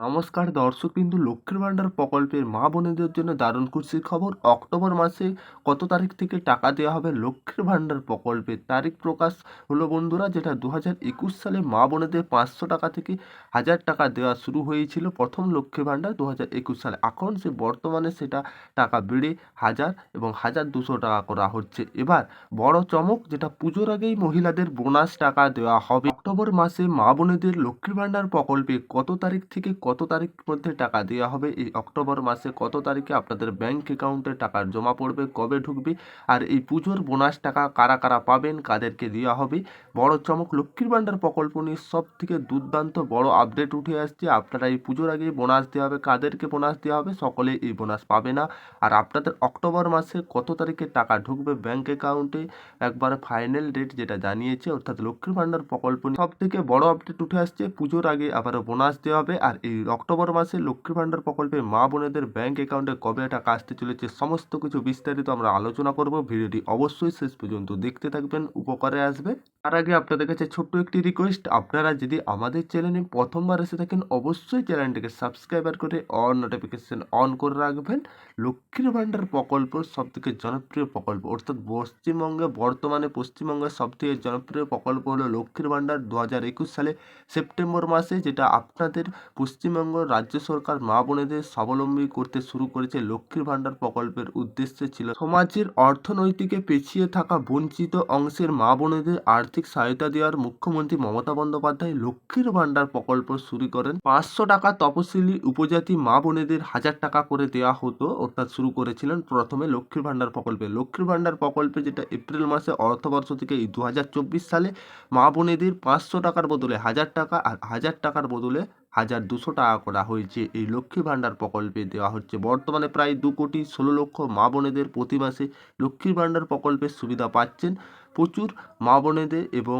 নমস্কার, দর্শক কিন্তু লক্ষ্মীর ভাণ্ডার প্রকল্পের মা বোনেদের জন্য দারুণ খুশির খবর। অক্টোবর মাসে কত তারিখ থেকে টাকা দেওয়া হবে লক্ষ্মীর ভাণ্ডার প্রকল্পের? তারিখ প্রকাশ হলো বন্ধুরা, যেটা দু হাজার একুশ সালে মা বোনেদের পাঁচশো টাকা থেকে হাজার টাকা দেওয়া শুরু হয়েছিল প্রথম লক্ষ্মী ভাণ্ডার দু হাজার একুশ সালে। এখন সে বর্তমানে সেটা টাকা বেড়ে হাজার এবং হাজার দুশো টাকা করা হচ্ছে। এবার বড় চমক, যেটা পুজোর আগেই মহিলাদের বোনাস টাকা দেওয়া হবে। অক্টোবর মাসে মা বোনেদের লক্ষ্মীর ভাণ্ডার প্রকল্পে কত তারিখ থেকে কত তারিখ মধ্যে টাকা দেওয়া হবে? এই অক্টোবর মাসে কত তারিখে আপনাদের ব্যাংক অ্যাকাউন্টে টাকা জমা পড়বে? কবে ঢুকবে? আর এই পুজোর বোনাস টাকা কারা কারা পাবেন? কাদেরকে দেওয়া হবে? বড় চমক, লক্ষ্মীর ভাণ্ডার প্রকল্প নিয়ে সব থেকে দুর্দান্ত বড় আপডেট উঠে আসছে। আপনারা এই পুজোর আগে বোনাস দেওয়া হবে। কাদেরকে বোনাস দেওয়া হবে? সকলে এই বোনাস পাবে না। আর আপনাদের অক্টোবর মাসে কত তারিখে টাকা ঢুকবে ব্যাংক অ্যাকাউন্টে একবার ফাইনাল ডেট যেটা জানিয়েছে, অর্থাৎ লক্ষ্মীর ভাণ্ডার প্রকল্প নিয়ে সব থেকে বড় আপডেট উঠে আসছে। পুজোর আগে আবারও বোনাস দেওয়া হবে। আর এই অক্টোবর মাসে লক্ষ্মী ভাণ্ডার প্রকল্পে মা বোনেদের ব্যাঙ্ক অ্যাকাউন্টে কবে টাকা আসতে চলেছে সমস্ত কিছু বিস্তারিত আমরা আলোচনা করব। ভিডিওটি অবশ্যই শেষ পর্যন্ত দেখতে থাকবেন, উপকারে আসবে। তার আগে আপনাদের কাছে ছোট্ট একটি রিকোয়েস্ট আপনারা যদি আমাদের চ্যানেলে প্রথমবার এসে থাকেন, অবশ্যই চ্যানেলটিকে সাবস্ক্রাইবার করে অন নোটিফিকেশন অন করে রাখবেন। লক্ষ্মীর ভাণ্ডার প্রকল্প সবথেকে জনপ্রিয় প্রকল্প, অর্থাৎ পশ্চিমবঙ্গে, বর্তমানে পশ্চিমবঙ্গের সবথেকে জনপ্রিয় প্রকল্প হলো লক্ষ্মীর ভাণ্ডার দু হাজার একুশ সালে সেপ্টেম্বর মাসে, যেটা আপনাদের পশ্চিমবঙ্গ রাজ্য সরকার মা বোনেদের স্বাবলম্বী করতে শুরু করেছে। লক্ষ্মীর ভাণ্ডার প্রকল্পের উদ্দেশ্যে ছিল সমাজের অর্থনৈতিকে পিছিয়ে থাকা বঞ্চিত অংশের মা বোনেদের আর্থিক সহায়তা দেওয়ার মুখ্যমন্ত্রী মমতা বন্দ্যোপাধ্যায় লক্ষ্মীর ভাণ্ডার প্রকল্প শুরু করেন। পাঁচশো টাকা তপশিলি উপজাতি মা বোনেদের হাজার টাকা করে দেওয়া হতো, অর্থাৎ শুরু করেছিলেন প্রথমে লক্ষ্মীর ভাণ্ডার প্রকল্পে। লক্ষ্মীর ভাণ্ডার প্রকল্পে যেটা এপ্রিল মাসে অর্থবর্ষ থেকে দু সালে মা বোনেদের পাঁচশো টাকার বদলে হাজার টাকা আর হাজার টাকার বদলে হাজার দুশো টাকা করা হয়েছে। এই লক্ষ্মী ভাণ্ডার প্রকল্পে দেওয়া হচ্ছে। বর্তমানে প্রায় দু কোটি ষোলো লক্ষ মা বোনেদের প্রতি মাসে লক্ষ্মীর ভাণ্ডার প্রকল্পের সুবিধা পাচ্ছেন প্রচুর মা বোনেদের এবং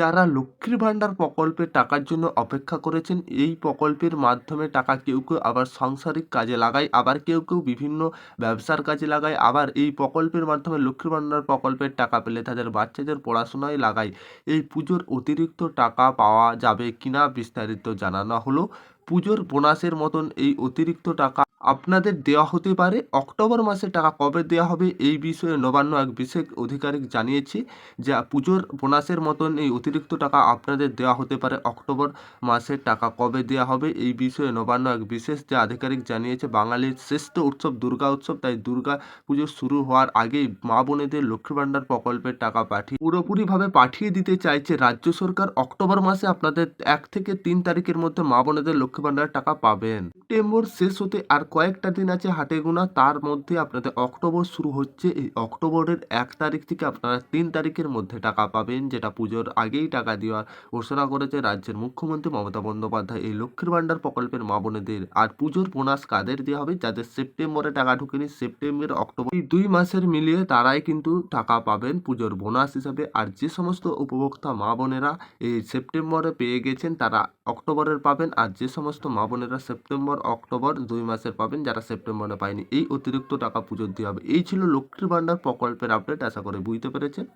যারা লক্ষ্মীর ভাণ্ডার প্রকল্পের টাকার জন্য অপেক্ষা করেছেন, এই প্রকল্পের মাধ্যমে টাকা কেউ কেউ আবার সাংসারিক কাজে লাগায়, আবার কেউ কেউ বিভিন্ন ব্যবসার কাজে লাগায়, আবার এই প্রকল্পের মাধ্যমে লক্ষ্মীর ভাণ্ডার প্রকল্পের টাকা পেলে তাদের বাচ্চাদের পড়াশোনায় লাগায়। এই পুজোর অতিরিক্ত টাকা পাওয়া যাবে কিনা বিস্তারিত জানানো হলো। পুজোর বোনাসের মতন এই অতিরিক্ত টাকা আপনাদের দেওয়া হতে পারে। অক্টোবর মাসে টাকা কবে দেওয়া হবে এই বিষয়ে নবান্ন এক বিশেষ আধিকারিক জানিয়েছে যে পুজোর বোনাসের মতন এই অতিরিক্ত টাকা আপনাদের দেওয়া হতে পারে। অক্টোবর মাসের টাকা কবে দেওয়া হবে এই বিষয়ে নবান্ন এক বিশেষ যে আধিকারিক জানিয়েছে, বাঙালির শ্রেষ্ঠ উৎসব দুর্গা উৎসব, তাই দুর্গা পুজো শুরু হওয়ার আগেই মা বোনেদের লক্ষ্মী ভাণ্ডার প্রকল্পের টাকা পাঠিয়ে পুরোপুরিভাবে পাঠিয়ে দিতে চাইছে রাজ্য সরকার। অক্টোবর মাসে আপনাদের এক থেকে তিন তারিখের মধ্যে মা বোনেদের লক্ষ্মী ভাণ্ডার টাকা পাবেন। সেপ্টেম্বর শেষ হতে আর কয়েকটা দিন আছে হাতে গোনা, তার মধ্যে আপনাদের অক্টোবর শুরু হচ্ছে। এই অক্টোবরের এক তারিখ থেকে আপনারা তিন তারিখের মধ্যে টাকা পাবেন, যেটা পুজোর আগেই টাকা দেওয়ার ঘোষণা করেছে রাজ্যের মুখ্যমন্ত্রী মমতা বন্দ্যোপাধ্যায়। এই লক্ষ্মীর ভাণ্ডার প্রকল্পের মা বোনেদের আর পুজোর বোনাস কাদের দেওয়া হবে? যাদের সেপ্টেম্বরে টাকা ঢুকেনি সেপ্টেম্বর অক্টোবর এই দুই মাসের মিলিয়ে তারাই কিন্তু টাকা পাবেন পুজোর বোনাস হিসাবে। আর যে সমস্ত উপভোক্তা মা বোনেরা এই সেপ্টেম্বরে পেয়ে গেছেন, তারা অক্টোবরের পাবেন। আর যে সমস্ত মা বোনেরা সেপ্টেম্বর, অক্টোবর দুই মাসের পাবেন যারা সেপ্টেম্বরে পায়নি। এই অতিরিক্ত টাকা পুজোর দিয়ে হবে। এই ছিল লক্ষ্মীর ভাণ্ডার প্রকল্পের আপডেট আশা করে বুঝতে পেরেছেন।